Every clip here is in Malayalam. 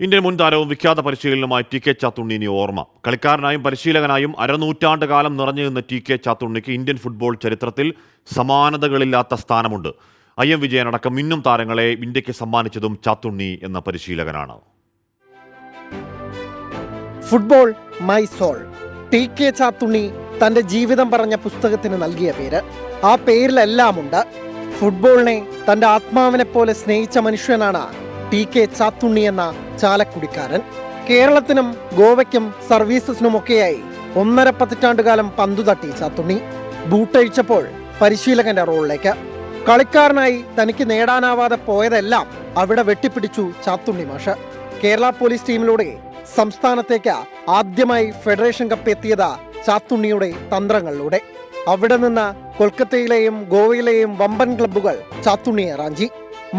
ഇന്ത്യൻ മുൻ താരവും വിഖ്യാത പരിശീലനവുമായി ടി കെ ചാത്തുണ്ണി ഇനി ഓർമ്മ. കളിക്കാരനായും പരിശീലകനായും അരനൂറ്റാണ്ട് കാലം നിറഞ്ഞു നിന്ന ടി കെ ചാത്തുണ്ണിക്ക് ഇന്ത്യൻ ഫുട്ബോൾ ചരിത്രത്തിൽ സമാനതകളില്ലാത്ത സ്ഥാനമുണ്ട്. ഐ എം വിജയനടക്കം ഇന്നും താരങ്ങളെ ഇന്ത്യയ്ക്ക് സമ്മാനിച്ചതും ചാത്തുണ്ണി എന്ന പരിശീലകനാണ്. Football my soul. T K Chathunni തന്റെ ജീവിതം പറഞ്ഞ പുസ്തകത്തിന് നൽകിയ പേര്. ആ പേരിലെല്ലാമുണ്ട്. ഫുട്ബോളിനെ തന്റെ ആത്മാവിനെ പോലെ സ്നേഹിച്ച മനുഷ്യനാണ് ടി കെ ചാത്തുണ്ണി എന്ന ചാലക്കുടിക്കാരൻ. കേരളത്തിനും ഗോവയ്ക്കും സർവീസസിനുമൊക്കെയായി ഒന്നര പതിറ്റാണ്ടുകാലം പന്തു തട്ടി ചാത്തുണ്ണി. ബൂട്ടഴിച്ചപ്പോൾ പരിശീലകന്റെ റോളിലേക്ക്. കളിക്കാരനായി തനിക്ക് നേടാനാവാതെ പോയതെല്ലാം അവിടെ വെട്ടിപ്പിടിച്ചു ചാത്തുണ്ണി മാഷ്. കേരള പോലീസ് ടീമിലൂടെ സംസ്ഥാനത്തേക്ക് ആദ്യമായി ഫെഡറേഷൻ കപ്പ് എത്തിയത് ചാത്തുണ്ണിയുടെ തന്ത്രങ്ങളിലൂടെ. അവിടെ നിന്ന് കൊൽക്കത്തയിലെയും ഗോവയിലെയും വമ്പൻ ക്ലബ്ബുകൾ ചാത്തുണ്ണിയെ റാഞ്ചി.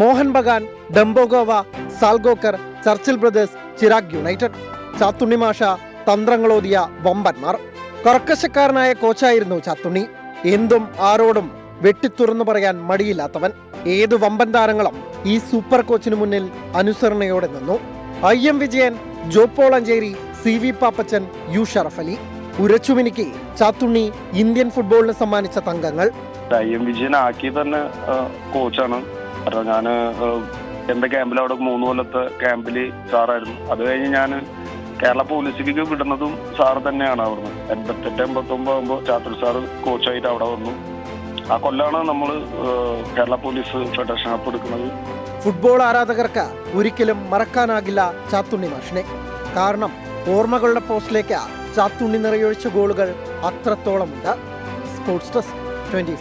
Mohun Bagan ഡംബോഗോവ Salgaocar Churchill brothers Chirag United. Chathunni മാഷ തന്ത്രങ്ങളോതിയ വമ്പന്മാർ. കർക്കശക്കാരനായ കോച്ചായിരുന്നു ചാത്തുണ്ണി. എന്തും ആരോടും വെട്ടിത്തുറന്നു പറയാൻ മടിയില്ലാത്തവൻ. ഏതു വമ്പൻ താരങ്ങളും ഈ സൂപ്പർ കോച്ചിനു മുന്നിൽ അനുസരണയോടെ നിന്നു. I M Vijayan ജോപ്പോളഞ്ചേരി C V Pappachan U Sharaf Ali. ഉരച്ചുമിനിക്ക് ചാത്തുണ്ണി ഇന്ത്യൻ ഫുട്ബോളിന് സമ്മാനിച്ച തങ്കങ്ങൾ. ഐ എം വിജയൻ ആക്കി തന്നെ കോച്ചാണ്. കാരണം ഞാൻ എന്റെ ക്യാമ്പിൽ അവിടെ മൂന്ന് കൊല്ലത്തെ ക്യാമ്പിൽ സാറായിരുന്നു. അത് കഴിഞ്ഞ് ഞാൻ കേരള പോലീസിലേക്ക് വിടുന്നതും സാറ് തന്നെയാണ് അവിടുന്ന്. എൺപത്തെട്ട് എൺപത്തൊമ്പത് ആകുമ്പോൾ ചാത്തൽ സാറ് കോച്ചായിട്ട് അവിടെ വന്നു. ആ കൊല്ലാണ് നമ്മൾ കേരള പോലീസ് ഫെഡറേഷൻ കപ്പ് എടുക്കുന്നത്. ഫുട്ബോൾ ആരാധകർക്ക് ഒരിക്കലും മറക്കാനാകില്ല ചാത്തുണ്ണി മാഷിനെ. കാരണം ഓർമ്മകളുടെ പോസ്റ്റിലേക്ക് ചാത്തുണ്ണി നിറയൊഴിച്ച ഗോളുകൾ അത്രത്തോളം ഉണ്ട് സ്പോർട്സ് ഡെസ്ക് ട്വന്റി